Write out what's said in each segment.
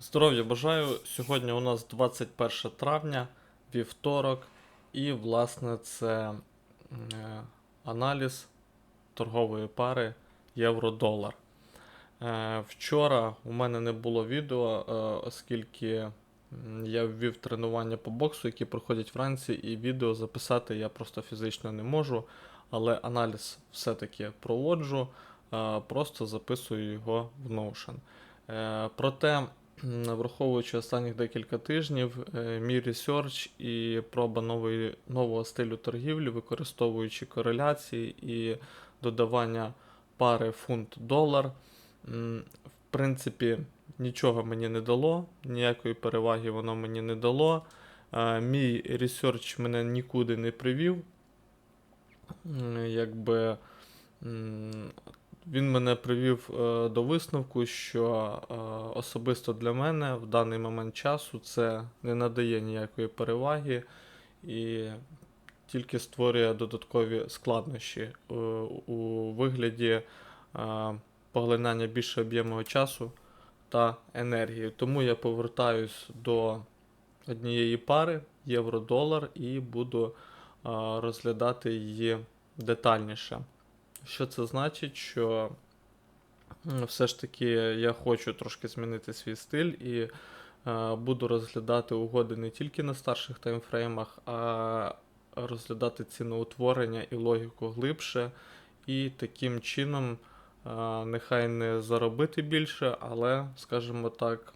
Здоров'я бажаю. Сьогодні у нас 21 травня, вівторок, і, власне, це е, аналіз торгової пари євро-долар. Е, вчора у мене не було відео, е, оскільки я ввів тренування по боксу, які проходять вранці, і відео записати я просто фізично не можу. Але аналіз все-таки проводжу, е, просто записую його в Notion. Е, Проте, враховуючи останніх декілька тижнів, е, мій ресерч і проба нової, нового стилю торгівлі, використовуючи кореляції і додавання пари фунт-долар, в принципі, нічого мені не дало, ніякої переваги воно мені не дало. Е, Мій ресерч мене нікуди не привів. Якби він мене привів е, до висновку, що е, особисто для мене в даний момент часу це не надає ніякої переваги і тільки створює додаткові складнощі е, у вигляді поглинання більше об'ємного часу та енергії. Тому я повертаюсь до однієї пари євро-долар і буду розглядати її детальніше. Що це значить? Що все ж таки я хочу трошки змінити свій стиль і е, буду розглядати угоди не тільки на старших таймфреймах, а розглядати ціноутворення і логіку глибше, і таким чином е, нехай не заробити більше, але, скажімо так,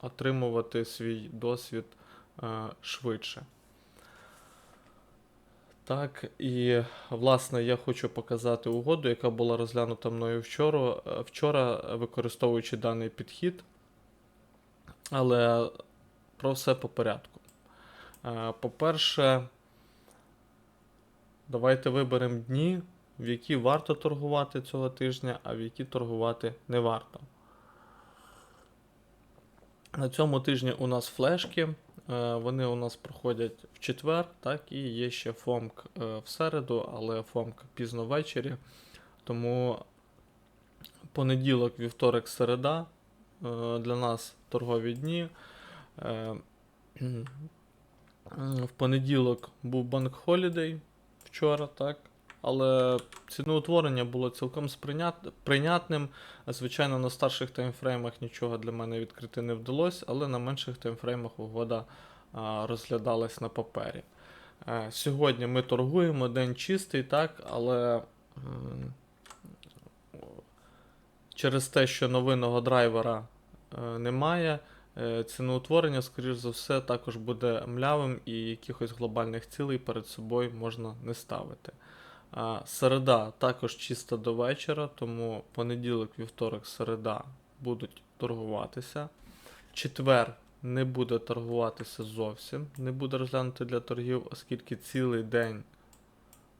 отримувати свій досвід е, швидше. Так, і власне я хочу показати угоду, яка була розглянута мною вчора, е, вчора використовуючи даний підхід. Але про все по порядку. Е, По-перше, давайте виберемо дні, в які варто торгувати цього тижня, а в які торгувати не варто. На цьому тижні у нас флешки. Е, Вони у нас проходять в четвер, так, і є ще фомк е, в середу, але фомк пізно ввечері. Тому понеділок, вівторок, середа е, для нас торгові дні. В понеділок був банк Холідей вчора, так. Але ціноутворення було цілком прийнятним. Звичайно, на старших таймфреймах нічого для мене відкрити не вдалося, але на менших таймфреймах угода розглядалась на папері. Е, Сьогодні ми торгуємо, день чистий, так, але через те, що новинного драйвера е, немає, е, ціноутворення, скоріш за все, також буде млявим і якихось глобальних цілей перед собою можна не ставити. Середа також чиста до вечора, тому понеділок, вівторок, середа будуть торгуватися. Четвер не буде торгуватися зовсім, не буде розглянути для торгів, оскільки цілий день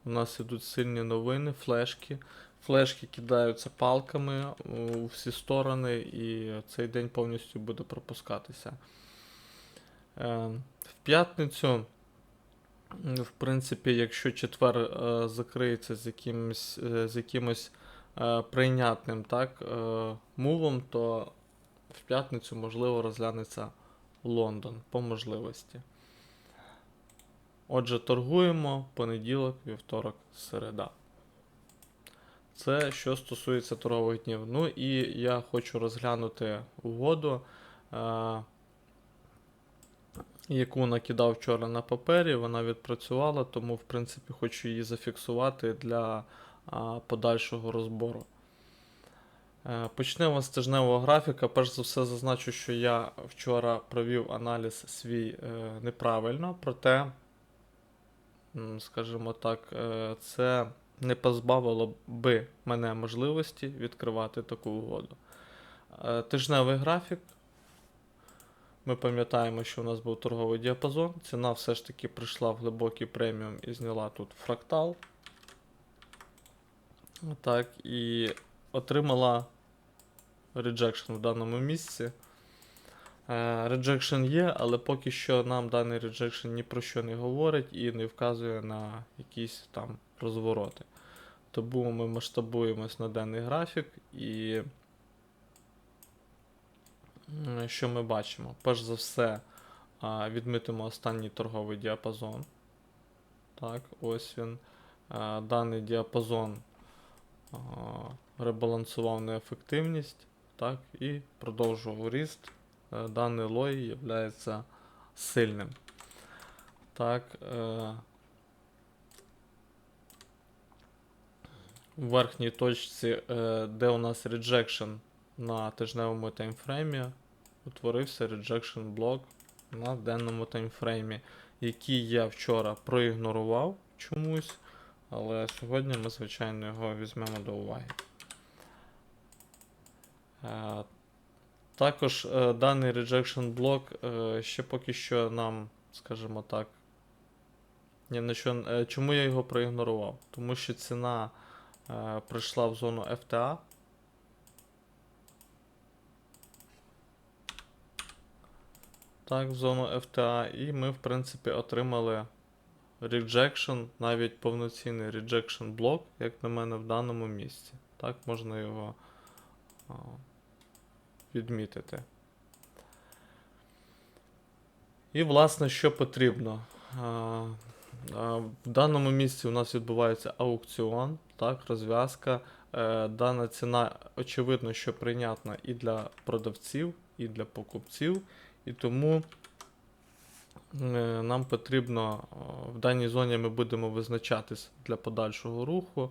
у нас ідуть сильні новини, флешки. Флешки кидаються палками у всі сторони, і цей день повністю буде пропускатися. Е, В п'ятницю в принципі, якщо четвер е, закриється з якимось, е, з якимось е, прийнятним так, е, мувом, то в п'ятницю можливо розглянеться Лондон по можливості. Отже, торгуємо понеділок, вівторок, середа. Це що стосується торгових днів. Ну і я хочу розглянути угоду. Е, яку накидав вчора на папері, вона відпрацювала, тому, в принципі, хочу її зафіксувати для подальшого розбору. Е, Почнемо з тижневого графіка. Перш за все, зазначу, що я вчора провів аналіз свій е, неправильно, проте, скажімо так, е, це не позбавило би мене можливості відкривати таку угоду. Тижневий графік. Ми пам'ятаємо, що у нас був торговий діапазон. Ціна все ж таки прийшла в глибокий преміум і зняла тут фрактал. Так, і отримала реджекшн в даному місці. Реджекшн є, але поки що нам даний реджекшн ні про що не говорить і не вказує на якісь там розвороти. Тому ми масштабуємось на даний графік і що ми бачимо? Перш за все, а, відмітимо останній торговий діапазон. Так, ось він. Е, Даний діапазон ребалансував неефективність, так, і продовжував ріст. Е, Даний лой є сильним. Так, е, в верхній точці, е, де у нас rejection на тижневому таймфреймі, утворився rejection блок на денному таймфреймі, який я вчора проігнорував чомусь, але сьогодні ми, звичайно, його візьмемо до уваги. Е, Також е, даний rejection блок е, ще поки що нам, скажімо так, ні на що, чому я його проігнорував? Тому що ціна прийшла в зону FTA. Так, в зону FTA, і ми, в принципі, отримали rejection, навіть повноцінний rejection блок, як на мене, в даному місці. Так, можна його а, відмітити. І, власне, що потрібно? А, а, В даному місці у нас відбувається аукціон, так, розв'язка. Е, Дана ціна, очевидно, що прийнятна і для продавців, і для покупців. І тому е, нам потрібно е, в даній зоні ми будемо визначатись для подальшого руху,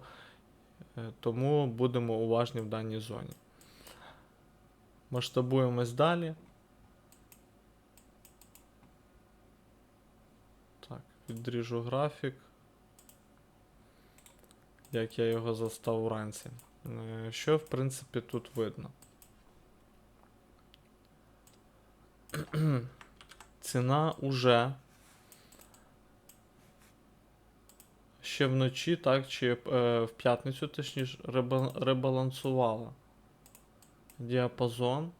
е, тому будемо уважні в даній зоні. Масштабуємось далі. Так, відріжу графік. Як я його застав вранці. Що, в принципі, тут видно? Ціна уже ще вночі, так, чи е, в п'ятницю, точніше, реба- ребалансувала діапазон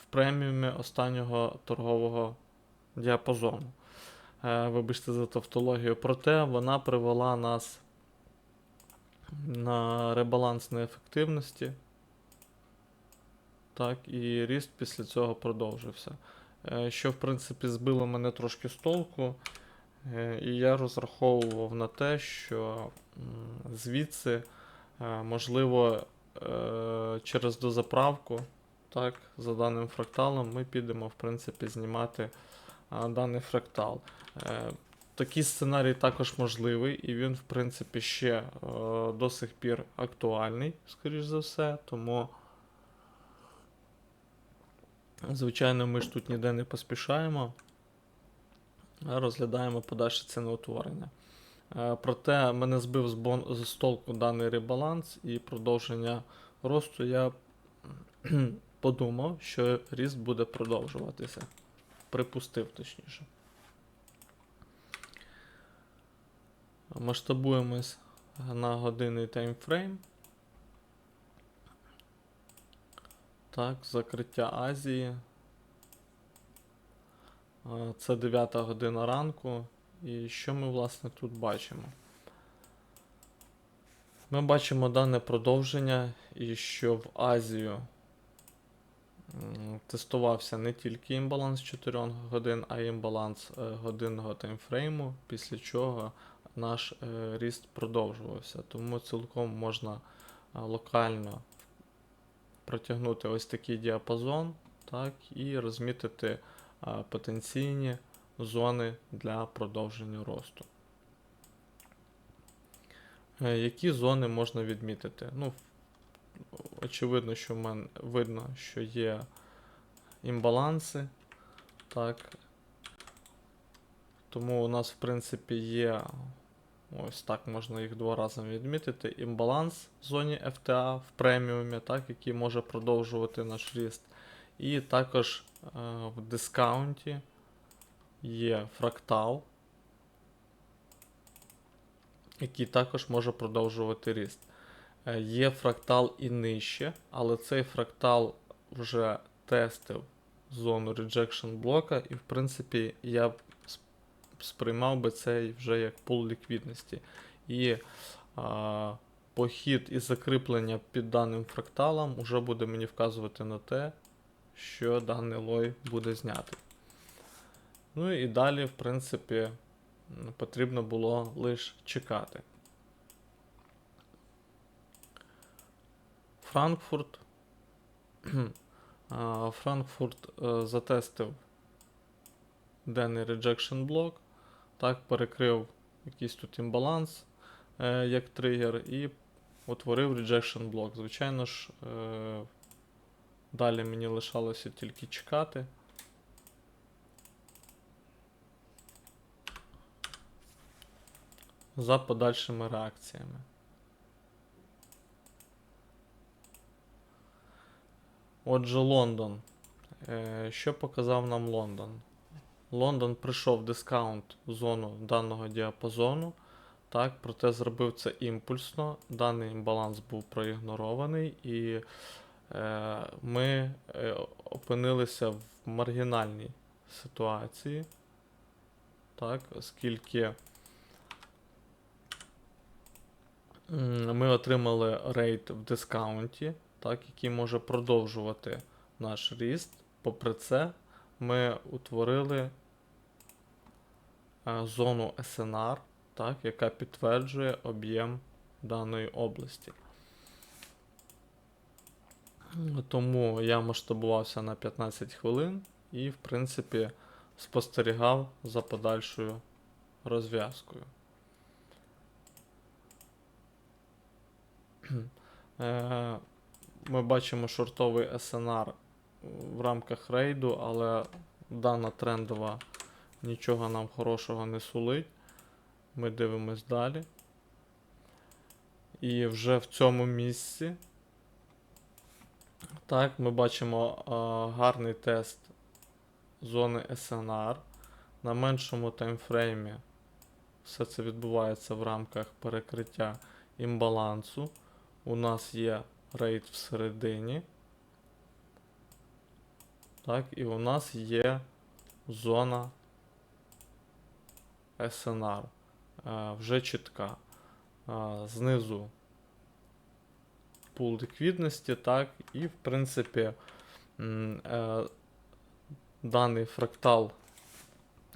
в преміумі останнього торгового діапазону. Е, вибачте за тавтологію. Проте вона привела нас на ребаланс неефективності. Так, і ріст після цього продовжився. Е, Що, в принципі, збило мене трошки з толку. Е, І я розраховував на те, що звідси, е, можливо, через дозаправку, так, за даним фракталом, ми підемо, в принципі, знімати даний фрактал. Такий сценарій також можливий, і він, в принципі, ще до сих пір актуальний, скоріш за все. Тому, звичайно, ми ж тут ніде не поспішаємо, розглядаємо подальше ціноутворення. Е, Проте мене збив з, бон... з толку даний ребаланс і продовження росту. Я подумав, що ріст буде продовжуватися. Припустив точніше. Масштабуємось на годинний таймфрейм. Так, закриття Азії. Це 9 година ранку. І що ми, власне, тут бачимо? Ми бачимо дане продовження, і що в Азію тестувався не тільки імбаланс 4 годин, а імбаланс е, годинного таймфрейму, після чого наш е, ріст продовжувався. Тому цілком можна е, локально протягнути ось такий діапазон, так, і розмітити е, потенційні зони для продовження росту. Е, Які зони можна відмітити? Ну, очевидно, що в мене видно, що є імбаланси. Так. Тому у нас, в принципі, є. Ось так можна їх два рази відмітити. Імбаланс в зоні FTA в преміумі, так, який може продовжувати наш ріст. І також е, в дискаунті є фрактал, який також може продовжувати ріст. Е, Є фрактал і нижче, але цей фрактал вже тестив зону rejection блока, і в принципі я б сприймав би цей вже як пул ліквідності. І а, похід і закріплення під даним фракталом уже буде мені вказувати на те, що даний лой буде знятий. Ну і далі, в принципі, потрібно було лише чекати. Франкфурт. Франкфурт е, затестив денний rejection блок. Так, перекрив якийсь тут імбаланс е, як тригер і утворив rejection блок. Звичайно ж, е, далі мені лишалося тільки чекати. За подальшими реакціями. Отже, Лондон. Е, Що показав нам Лондон? Лондон прийшов дискаунт в зону даного діапазону. Так, проте зробив це імпульсно. Даний імбаланс був проігнорований, і е, ми е, опинилися в маргінальній ситуації. Так, оскільки ми отримали рейд в дискаунті, так, який може продовжувати наш ріст. Попри це, ми утворили е, зону SNR, так, яка підтверджує об'єм даної області. Тому я масштабувався на 15 хвилин і, в принципі, спостерігав за подальшою розв'язкою. Е, Ми бачимо шортовий SNR в рамках рейду, але дана трендова нічого нам хорошого не сулить. Ми дивимось далі. І вже в цьому місці. Так, ми бачимо а, гарний тест зони SNR. На меншому таймфреймі все це відбувається в рамках перекриття імбалансу. У нас є рейд всередині. Так, і у нас є зона SNR. е, Вже чітка. Е, Знизу пул ліквідності, так, і в принципі е, даний фрактал,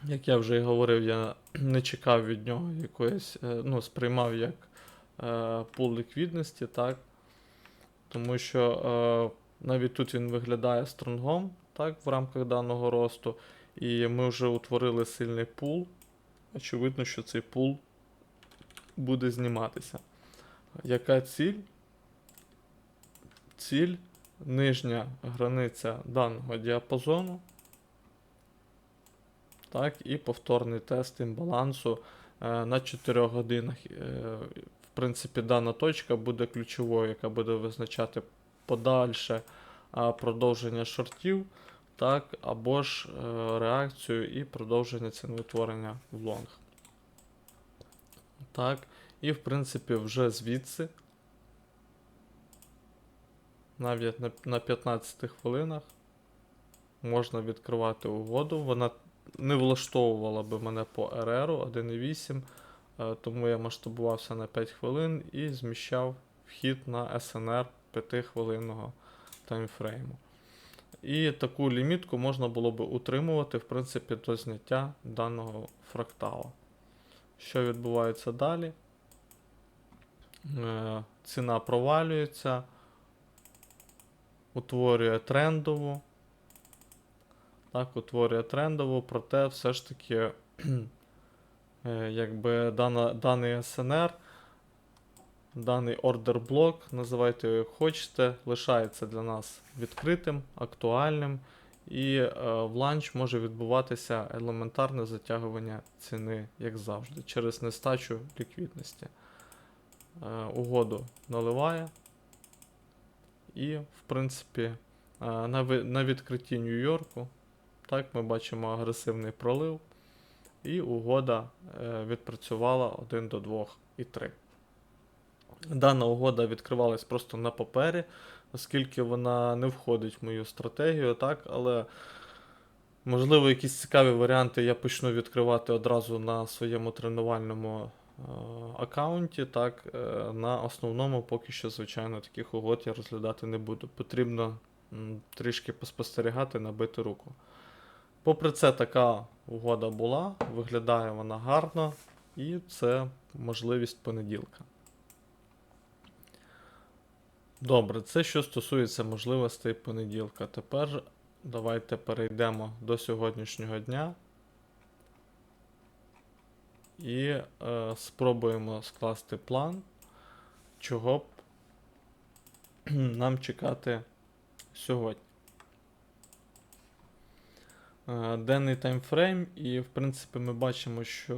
як я вже і говорив, я не чекав від нього якоїсь, ну, сприймав як пул ліквідності, так. Тому що навіть тут він виглядає стронгом, так, в рамках даного росту. І ми вже утворили сильний пул. Очевидно, що цей пул буде зніматися. Яка ціль? Ціль нижня границя даного діапазону. Так, і повторний тест імбалансу е, на 4 годинах. Е, в принципі, дана точка буде ключовою, яка буде визначати подальше продовження шортів, так, або ж е, реакцію і продовження ціноутворення в лонг. Так, і в принципі вже звідси, навіть на, на 15 хвилинах, можна відкривати угоду. Вона не влаштовувала би мене по РР 1.8, е, тому я масштабувався на 5 хвилин і зміщав вхід на СНР 5-хвилинного таймфрейму. І таку лімітку можна було би утримувати, в принципі, до зняття даного фрактала. Що відбувається далі? Е, ціна провалюється, утворює трендову. Так, утворює трендову, проте все ж таки, е, якби дана, даний СНР, даний ордер блок, називайте його як хочете, лишається для нас відкритим, актуальним, і е, в ланч може відбуватися елементарне затягування ціни, як завжди, через нестачу ліквідності. Е, угоду наливає. І, в принципі, е, на, на відкритті Нью-Йорку, так, ми бачимо агресивний пролив, і угода е, відпрацювала 1 до 2 і 3. Дана угода відкривалась просто на папері, оскільки вона не входить в мою стратегію, так, але можливо якісь цікаві варіанти я почну відкривати одразу на своєму тренувальному аккаунті, так, е, на основному поки що, звичайно, таких угод я розглядати не буду. Потрібно м, трішки поспостерігати, набити руку. Попри це, така угода була, виглядає вона гарно, і це можливість понеділка. Добре, це що стосується можливостей понеділка. Тепер давайте перейдемо до сьогоднішнього дня і е, спробуємо скласти план, чого б нам чекати сьогодні. Е, денний таймфрейм, і в принципі ми бачимо, що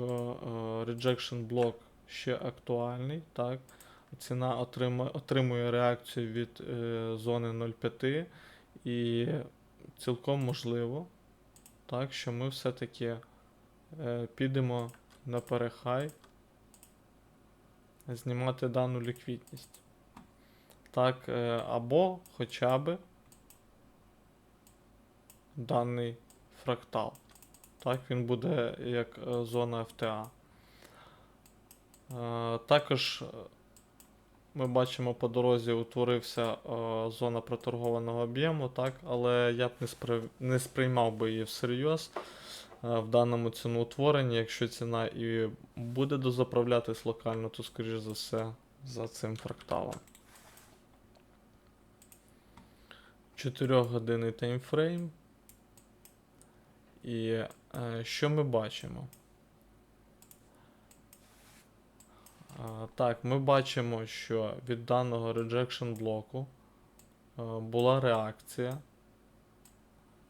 е, rejection блок ще актуальний. Так? Ціна отрима, отримує реакцію від е, зони 0,5, і цілком можливо, так, що ми все-таки е, підемо на перехай знімати дану ліквідність. Так, е, або хоча б даний фрактал. Так, він буде як е, зона FTA. Е, Також ми бачимо по дорозі утворився е, зона проторгованого об'єму, так, але я б не, спри... не сприймав би її всерйоз е, в даному ціноутворенні. Якщо ціна і буде дозаправлятись локально, то скоріш за все за цим фракталом. 4 годинний таймфрейм. І е, що ми бачимо? А, Так, ми бачимо, що від даного rejection блоку була реакція.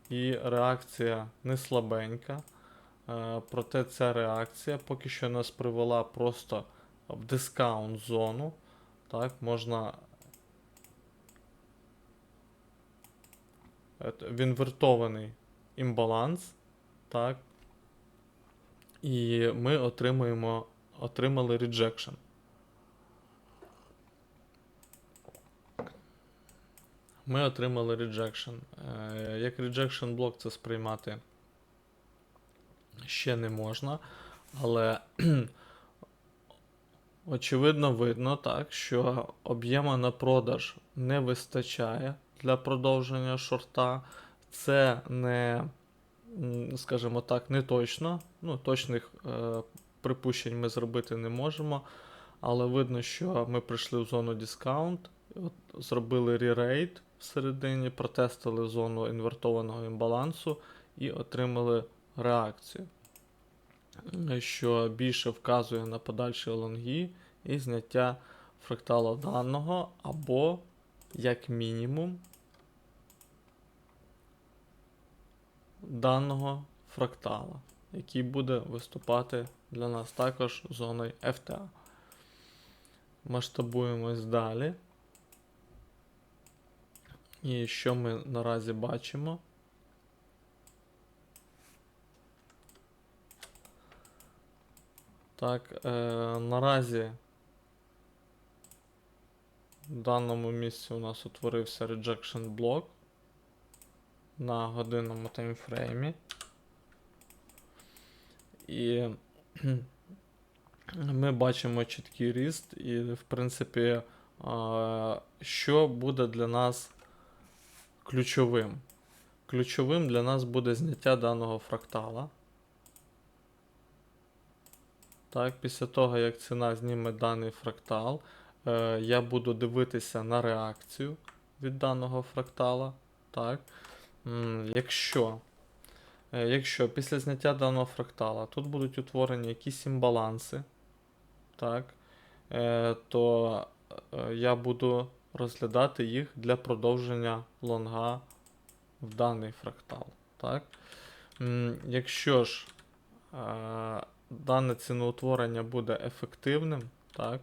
І реакція не слабенька. Проте ця реакція поки що нас привела просто в дискаунт зону. Так, можна. В інвертований імбаланс. Так. І ми отримуємо отримали rejection. Ми отримали rejection. Е, Як rejection блок це сприймати ще не можна, але очевидно видно так, що об'єма на продаж не вистачає для продовження шорта. Це не, скажімо так, не точно. Ну, точних е, припущень ми зробити не можемо. Але видно, що ми прийшли в зону дискаунт, зробили ререйт всередині, протестили зону інвертованого імбалансу і отримали реакцію, що більше вказує на подальші лонги і зняття фрактала даного, або, як мінімум, даного фрактала, який буде виступати для нас також зоною FTA. Масштабуємось далі. І що ми наразі бачимо? Так, е, наразі в даному місці у нас утворився rejection блок на годинному таймфреймі. І ми бачимо чіткий ріст, і, в принципі, що буде для нас ключовим? Ключовим для нас буде зняття даного фрактала. Так, після того, як ціна зніме даний фрактал, е, я буду дивитися на реакцію від даного фрактала. Так. Якщо Е, Якщо після зняття даного фрактала тут будуть утворені якісь імбаланси, так, е, то е, я буду розглядати їх для продовження лонга в даний фрактал. Так. Якщо ж е, дане ціноутворення буде ефективним, так,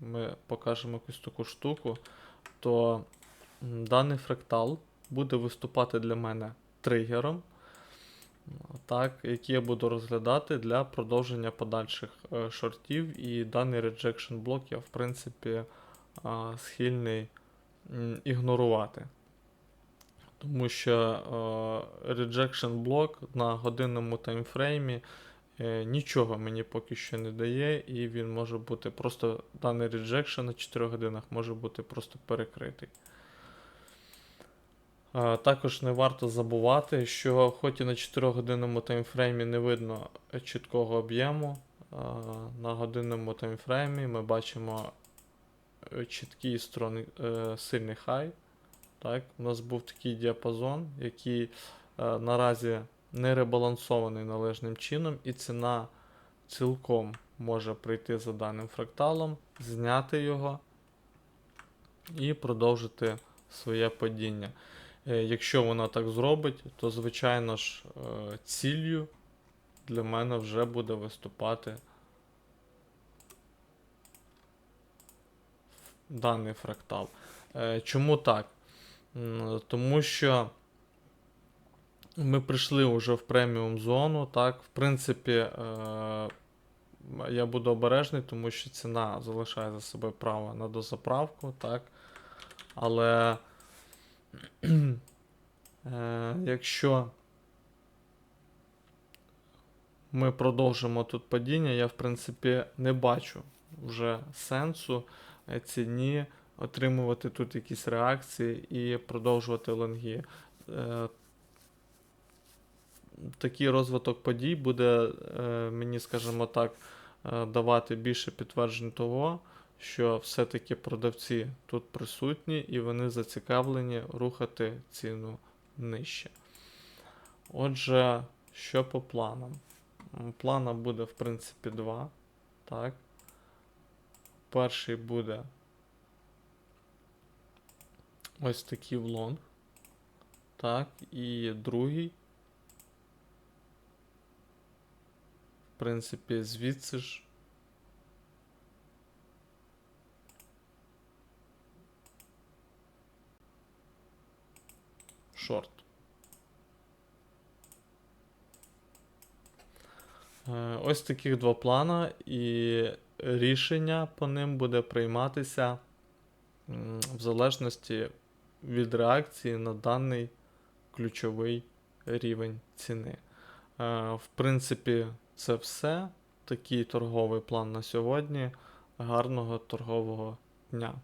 ми покажемо якусь таку штуку, то даний фрактал буде виступати для мене тригером так, які я буду розглядати для продовження подальших е, шортів. І даний rejection блок я, в принципі, схильний ігнорувати. Тому що rejection блок на годинному таймфреймі е, нічого мені поки що не дає, і він може бути просто даний rejection на 4 годинах може бути просто перекритий. Також не варто забувати, що хоч і на 4 годинному таймфреймі не видно чіткого об'єму, на годинному таймфреймі ми бачимо чіткий строн, е, сильний хай. Так, у нас був такий діапазон, який е, наразі не ребалансований належним чином, і ціна цілком може прийти за даним фракталом, зняти його і продовжити своє падіння. Е, Якщо вона так зробить, то звичайно ж е, ціллю для мене вже буде виступати даний фрактал. Е, Чому так? Тому що ми прийшли вже в преміум зону. Так, в принципі, е, я буду обережний, тому що ціна залишає за собою право на дозаправку, так. Але е, якщо ми продовжимо тут падіння, я в принципі не бачу вже сенсу ціні отримувати тут якісь реакції і продовжувати лонги. Е, Такий розвиток подій буде е, мені, скажімо так, е, давати більше підтверджень того, що все-таки продавці тут присутні і вони зацікавлені рухати ціну нижче. Отже, що по планам? Плана буде, в принципі, два. Так. Перший буде ось такий в лонг. Так, і другий. В принципі, звідси ж. Шорт. Е, Ось таких два плана, і рішення по ним буде прийматися в залежності від реакції на даний ключовий рівень ціни. Е, В принципі, це все. Такий торговий план на сьогодні. Гарного торгового дня!